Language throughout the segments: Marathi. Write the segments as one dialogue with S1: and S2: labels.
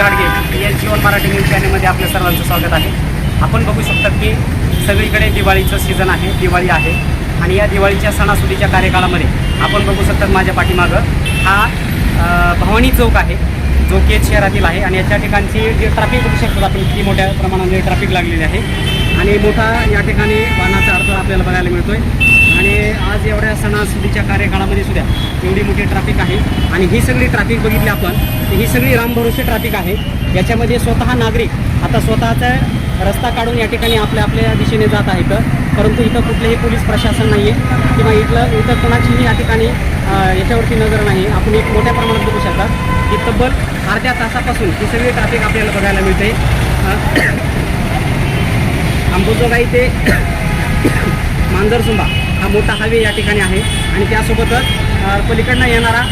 S1: गाडगे या जीवन मराठी न्यूज चॅनलमध्ये आपल्या सर्वांचं स्वागत आहे. आपण बघू शकतात की सगळीकडे दिवाळीचं सीझन आहे दिवाळी आहे. आणि या दिवाळीच्या सणासुदीच्या कार्यकाळामध्ये आपण बघू शकतात माझ्या पाठीमागं हा भवानी चौक आहे. जो केज शहरातील आहे आणि याच्या ठिकाणची जे ट्रॅफिक बघू शकतो आपण किती मोठ्या प्रमाणामध्ये ट्रॅफिक लागलेली आहे. आणि मोठा या ठिकाणी वाहनाचा अर्थ आपल्याला बघायला मिळतो आहे आज एवढ्या सणासुदीच्या कार्यकाळामध्ये सुद्धा एवढी मोठी ट्रॅफिक आहे. आणि ही सगळी ट्रॅफिक बघितली आपण ही सगळी रामभरोसे ट्रॅफिक आहे. याच्यामध्ये स्वतः नागरिक आता स्वतःचा रस्ता काढून या ठिकाणी आपल्या आपल्या दिशेने जात आहे तर परंतु इथं कुठलेही पोलीस प्रशासन नाही आहे किंवा इथलं इथं कोणाचीही या ठिकाणी याच्यावरती नजर नाही. आपण एक मोठ्या प्रमाणात बघू शकता की तब्बल अर्ध्या तासापासून ही सगळी ट्रॅफिक आपल्याला बघायला मिळते. अंबुजोगाई ते मांजरसुंबा. हा मोठा हायवे या ठिकाणी आहे. आणि त्यासोबतच पलीकडनं येणारा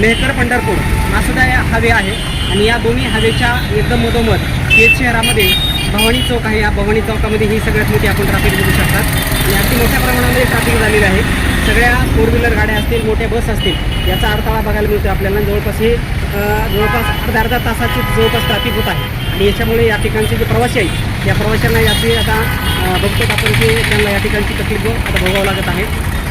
S1: मेहकर पंढरपूर हा सुद्धा या हायवे आहे. आणि या दोन्ही हायवेच्या एकदम मधोमध केज शहरामध्ये भवानी चौक आहे. या भवानी चौकामध्ये ही सगळ्यात मोठी आपण ट्रॅफिक बघू शकतात आणि अगदी मोठ्या प्रमाणामध्ये ट्रॅफिक झालेली आहे. सगळ्या फोर व्हीलर गाड्या असतील मोठ्या बस असतील याचा अडथळा बघायला मिळतो आपल्याला. जवळपास हे जवळपास अर्धा अर्धा तासाची जवळपास ट्रॅफिक होत आहे. आणि याच्यामुळे या ठिकाणचे जे प्रवासी आहेत या प्रवाशांना याची आता बघतो आपण की त्यांना या ठिकाणची तकलीफ आता भोगावं लागत आहे.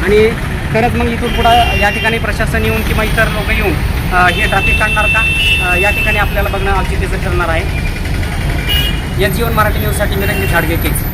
S1: आणि खरंच मग इथून पुढं या ठिकाणी प्रशासन येऊन किंवा इतर लोक येऊन हे ट्रॅफिक काढणार का? या ठिकाणी आपल्याला बघणं अगदी त्याचं ठरणार आहे. या जीवन मराठी न्यूजसाठी मी रंगी झाडगे केस